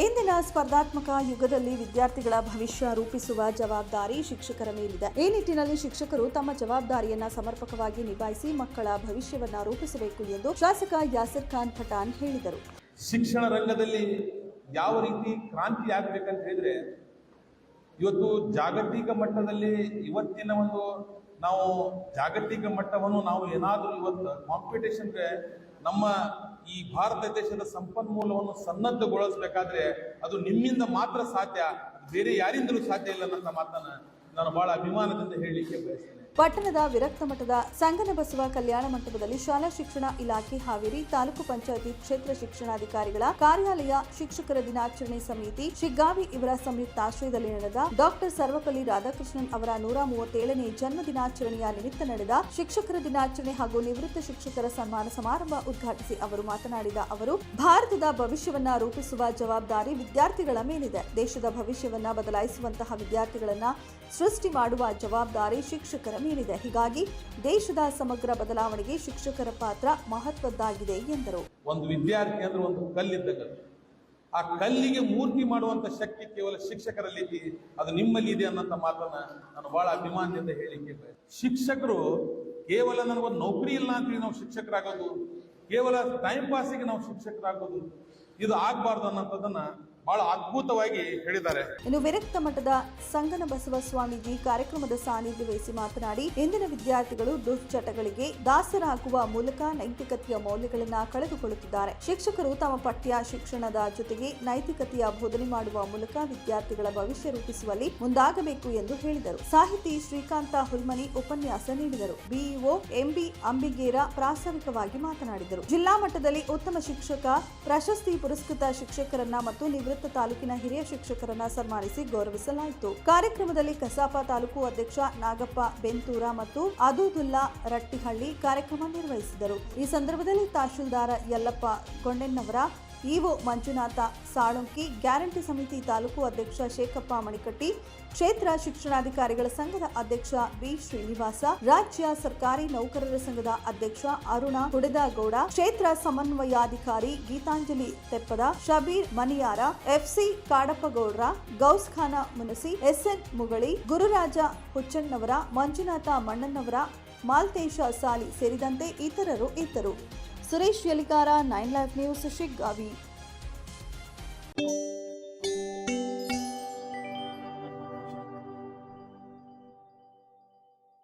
ಇಂದಿನ ಸ್ಪರ್ಧಾತ್ಮಕ ಯುಗದಲ್ಲಿ ವಿದ್ಯಾರ್ಥಿಗಳ ಭವಿಷ್ಯ ರೂಪಿಸುವ ಜವಾಬ್ದಾರಿ ಶಿಕ್ಷಕರ ಮೇಲಿದೆ. ಈ ನಿಟ್ಟಿನಲ್ಲಿ ಶಿಕ್ಷಕರು ತಮ್ಮ ಜವಾಬ್ದಾರಿಯನ್ನ ಸಮರ್ಪಕವಾಗಿ ನಿಭಾಯಿಸಿ ಮಕ್ಕಳ ಭವಿಷ್ಯವನ್ನ ರೂಪಿಸಬೇಕು ಎಂದು ಶಾಸಕ ಯಾಸಿರ್ ಖಾನ್ ಪಠಾನ್ ಹೇಳಿದರು. ಶಿಕ್ಷಣ ರಂಗದಲ್ಲಿ ಯಾವ ರೀತಿ ಕ್ರಾಂತಿ ಆಗಬೇಕಂತ ಹೇಳಿದ್ರೆ, ಇವತ್ತು ಜಾಗತಿಕ ಮಟ್ಟದಲ್ಲಿ ಇವತ್ತಿನ ಒಂದು ನಾವು ಜಾಗತಿಕ ಮಟ್ಟವನ್ನು ನಾವು ಏನಾದರೂ ಇವತ್ತು ಕಾಂಪಿಟೇಷನ್ಗೆ ನಮ್ಮ ಈ ಭಾರತ ದೇಶದ ಸಂಪನ್ಮೂಲವನ್ನು ಸನ್ನದ್ಧಗೊಳಿಸಬೇಕಾದ್ರೆ ಅದು ನಿಮ್ಮಿಂದ ಮಾತ್ರ ಸಾಧ್ಯ, ಬೇರೆ ಯಾರಿಂದಲೂ ಸಾಧ್ಯ ಇಲ್ಲ ಅನ್ನೋ ಮಾತನ್ನ ನಾನು ಬಹಳ ಅಭಿಮಾನದಿಂದ ಹೇಳಲಿಕ್ಕೆ ಬಯಸ್ತೇನೆ. ಪಟ್ಟಣದ ವಿರಕ್ತ ಮಠದ ಸಂಗನಬಸವ ಕಲ್ಯಾಣ ಮಂಟಪದಲ್ಲಿ ಶಾಲಾ ಶಿಕ್ಷಣ ಇಲಾಖೆ ಹಾವೇರಿ ತಾಲೂಕು ಪಂಚಾಯತಿ ಕ್ಷೇತ್ರ ಶಿಕ್ಷಣಾಧಿಕಾರಿಗಳ ಕಾರ್ಯಾಲಯ ಶಿಕ್ಷಕರ ದಿನಾಚರಣೆ ಸಮಿತಿ ಶಿಗ್ಗಾವಿ ಇವರ ಸಂಯುಕ್ತಾಶ್ರಯದಲ್ಲಿ ನಡೆದ ಡಾಕ್ಟರ್ ಸರ್ವಪಲ್ಲಿ ರಾಧಾಕೃಷ್ಣನ್ ಅವರ ನೂರ ಮೂವತ್ತೇಳನೇ ಜನ್ಮ ದಿನಾಚರಣೆಯ ನಿಮಿತ್ತ ನಡೆದ ಶಿಕ್ಷಕರ ದಿನಾಚರಣೆ ಹಾಗೂ ನಿವೃತ್ತ ಶಿಕ್ಷಕರ ಸನ್ಮಾನ ಸಮಾರಂಭ ಉದ್ಘಾಟಿಸಿ ಅವರು ಮಾತನಾಡಿದ ಅವರು, ಭಾರತದ ಭವಿಷ್ಯವನ್ನ ರೂಪಿಸುವ ಜವಾಬ್ದಾರಿ ವಿದ್ಯಾರ್ಥಿಗಳ ಮೇಲಿದೆ. ದೇಶದ ಭವಿಷ್ಯವನ್ನ ಬದಲಾಯಿಸುವಂತಹ ವಿದ್ಯಾರ್ಥಿಗಳನ್ನ ಸೃಷ್ಟಿ ಮಾಡುವ ಜವಾಬ್ದಾರಿ ಶಿಕ್ಷಕರ ಮೇಲಿದೆ ಹೀಗಾಗಿ ದೇಶದ ಸಮಗ್ರ ಬದಲಾವಣೆಗೆ ಶಿಕ್ಷಕರ ಪಾತ್ರ ಮಹತ್ವದ್ದಾಗಿದೆ ಎಂದರು. ಒಂದು ವಿದ್ಯಾರ್ಥಿ ಅಂದ್ರೆ ಒಂದು ಕಲ್ಲಿದ್ದಾಗ ಆ ಕಲ್ಲಿಗೆ ಮೂರ್ತಿ ಮಾಡುವಂತ ಶಕ್ತಿ ಕೇವಲ ಶಿಕ್ಷಕರಲ್ಲಿ ಅದು ನಿಮ್ಮಲ್ಲಿ ಇದೆ ಅನ್ನೋಂಥ ಮಾತನ್ನ ನಾನು ಬಹಳ ಅಭಿಮಾನದಿಂದ ಹೇಳಿಕೆ. ಶಿಕ್ಷಕರು ಕೇವಲ ನನಗೊಂದು ನೌಕರಿ ಇಲ್ಲ ಅಂತೇಳಿ ನಾವು ಶಿಕ್ಷಕರಾಗೋದು, ಕೇವಲ ಟೈಮ್ ಪಾಸಿಗೆ ನಾವು ಶಿಕ್ಷಕರಾಗೋದು ಇದು ಆಗ್ಬಾರ್ದು ಅನ್ನೋಂಥದ್ದನ್ನ ಬಹಳ ಅದ್ಭುತವಾಗಿ ಹೇಳಿದ್ದಾರೆ. ಇನ್ನು ವಿರಕ್ತ ಮಠದ ಸಂಗನ ಬಸವ ಸ್ವಾಮೀಜಿ ಕಾರ್ಯಕ್ರಮದ ಸಾನ್ನಿಧ್ಯ ವಹಿಸಿ ಮಾತನಾಡಿ, ಇಂದಿನ ವಿದ್ಯಾರ್ಥಿಗಳು ದುಶ್ಚಟಗಳಿಗೆ ದಾಸರಾಗುವ ಮೂಲಕ ನೈತಿಕತೆಯ ಮೌಲ್ಯಗಳನ್ನ ಕಳೆದುಕೊಳ್ಳುತ್ತಿದ್ದಾರೆ. ಶಿಕ್ಷಕರು ತಮ್ಮ ಪಠ್ಯ ಶಿಕ್ಷಣದ ಜೊತೆಗೆ ನೈತಿಕತೆಯ ಬೋಧನೆ ಮಾಡುವ ಮೂಲಕ ವಿದ್ಯಾರ್ಥಿಗಳ ಭವಿಷ್ಯ ರೂಪಿಸುವಲ್ಲಿ ಮುಂದಾಗಬೇಕು ಎಂದು ಹೇಳಿದರು. ಸಾಹಿತಿ ಶ್ರೀಕಾಂತ ಹುಲ್ಮನಿ ಉಪನ್ಯಾಸ ನೀಡಿದರು. ಬಿಇಒ ಎಂಬಿ ಅಂಬಿಗೇರ ಪ್ರಾಸ್ತಾವಿಕವಾಗಿ ಮಾತನಾಡಿದರು. ಜಿಲ್ಲಾ ಮಟ್ಟದಲ್ಲಿ ಉತ್ತಮ ಶಿಕ್ಷಕ ಪ್ರಶಸ್ತಿ ಪುರಸ್ಕೃತ ಶಿಕ್ಷಕರನ್ನ ಮತ್ತು ನಿವೃತ್ತ ತಾಲೂಕಿನ ಹಿರಿಯ ಶಿಕ್ಷಕರನ್ನ ಸನ್ಮಾನಿಸಿ ಗೌರವಿಸಲಾಯಿತು. ಕಾರ್ಯಕ್ರಮದಲ್ಲಿ ಕಸಾಪ ತಾಲೂಕು ಅಧ್ಯಕ್ಷ ನಾಗಪ್ಪ ಬೆಂತೂರ ಮತ್ತು ಅದೂದುಲ್ಲಾ ರಟ್ಟಿಹಳ್ಳಿ ಕಾರ್ಯಕ್ರಮ ನಿರ್ವಹಿಸಿದರು. ಈ ಸಂದರ್ಭದಲ್ಲಿ ತಹಶೀಲ್ದಾರ್ ಯಲ್ಲಪ್ಪ ಗೊಂಡೆನ್ನವರ ಇಒ ಮಂಜುನಾಥ ಸಾಳುಂಕಿ, ಗ್ಯಾರಂಟಿ ಸಮಿತಿ ತಾಲೂಕು ಅಧ್ಯಕ್ಷ ಶೇಖಪ್ಪ ಮಣಿಕಟ್ಟಿ, ಕ್ಷೇತ್ರ ಶಿಕ್ಷಣಾಧಿಕಾರಿಗಳ ಸಂಘದ ಅಧ್ಯಕ್ಷ ಬಿ ಶ್ರೀನಿವಾಸ, ರಾಜ್ಯ ಸರ್ಕಾರಿ ನೌಕರರ ಸಂಘದ ಅಧ್ಯಕ್ಷ ಅರುಣ ಹುಡೆದಗೌಡ, ಕ್ಷೇತ್ರ ಸಮನ್ವಯಾಧಿಕಾರಿ ಗೀತಾಂಜಲಿ ತೆಪ್ಪದ, ಶಬೀರ್ ಮನಿಯಾರ, ಎಫ್ಸಿ ಕಾಡಪ್ಪಗೌಡ್ರ, ಗೌಸ್ ಖಾನ ಮುನಸಿ, ಎಸ್ಎನ್ ಮುಗಳಿ, ಗುರುರಾಜ ಹುಚ್ಚಣ್ಣವರ, ಮಂಜುನಾಥ ಮಣ್ಣಣ್ಣವರ ಮಾಲ್ತೇಶ ಸಾಲಿ ಸೇರಿದಂತೆ ಇತರರು ಇದ್ದರು. Suresh Yalikar nine live news Shiggavi